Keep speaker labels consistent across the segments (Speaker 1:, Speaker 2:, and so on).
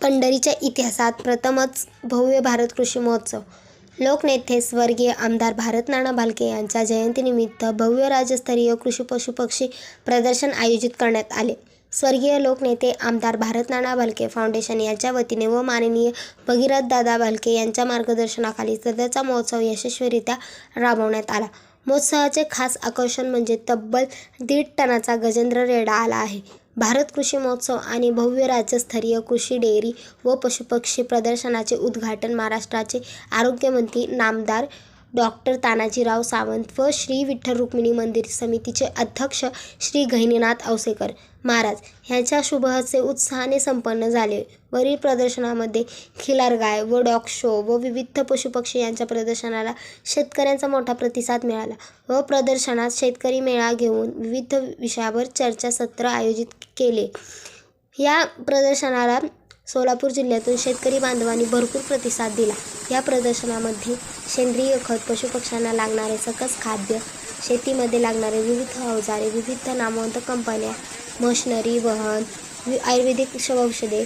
Speaker 1: पंढरीच्या इतिहासात प्रथमच भव्य भारत कृषी महोत्सव लोकनेते स्वर्गीय आमदार भारत नाना भालके यांच्या जयंतीनिमित्त भव्य राज्यस्तरीय कृषी पशुपक्षी प्रदर्शन आयोजित करण्यात आले. स्वर्गीय लोकनेते आमदार भारत नाना भालके फाऊंडेशन यांच्या वतीने व माननीय भगीरथदादा भालके यांच्या मार्गदर्शनाखाली सदरचा महोत्सव यशस्वीरित्या राबवण्यात आला. महोत्सवाचे खास आकर्षण म्हणजे तब्बल दीड टनाचा गजेंद्र रेडा आला आहे. भारत कृषी महोत्सव आणि भव्य राज्यस्तरीय कृषी डेअरी व पशुपक्षी प्रदर्शनाचे उद्घाटन महाराष्ट्राचे आरोग्यमंत्री नामदार डॉक्टर तानाजीराव सावंत व श्री विठ्ठल रुक्मिणी मंदिर समितीचे अध्यक्ष श्री गहिनीनाथ औसेकर महाराज ह्याच्या शुभहस्ते उत्साहाने संपन्न झाले. वरील प्रदर्शनामध्ये खिलार गाय व डॉग शो व विविध पशुपक्षी यांच्या प्रदर्शनाला शेतकऱ्यांचा मोठा प्रतिसाद मिळाला व प्रदर्शनात शेतकरी मेळा घेऊन विविध विषयावर चर्चासत्र आयोजित केले. या प्रदर्शनाला सोलापूर जिल्ह्यातून शेतकरी बांधवांनी भरपूर प्रतिसाद दिला. या प्रदर्शनामध्ये सेंद्रिय खत, पशुपक्ष्यांना लागणारे सकस खाद्य, शेतीमध्ये लागणारे विविध अवजारे, विविध नामवंत कंपन्या, मशनरी, वहन आयुर्वेदिक औषधे,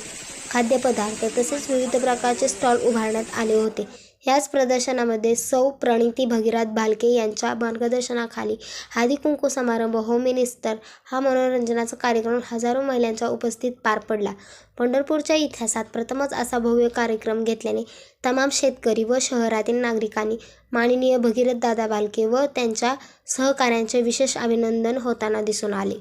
Speaker 1: खाद्यपदार्थ तसेच विविध प्रकारचे स्टॉल उभारण्यात आले होते. याच प्रदर्शनामध्ये सौ. प्रणिती भगीरथ भालके यांच्या मार्गदर्शनाखाली हादिकुंकू समारंभ, होम मिनिस्टर हा मनोरंजनाचा कार्यक्रम हजारो महिलांच्या उपस्थित पार पडला. पंढरपूरच्या इतिहासात प्रथमच असा भव्य कार्यक्रम घेतल्याने तमाम शेतकरी व शहरातील नागरिकांनी माननीय भगीरथ दादा भालके व त्यांच्या सहकाऱ्यांचे विशेष अभिनंदन होताना दिसून आले.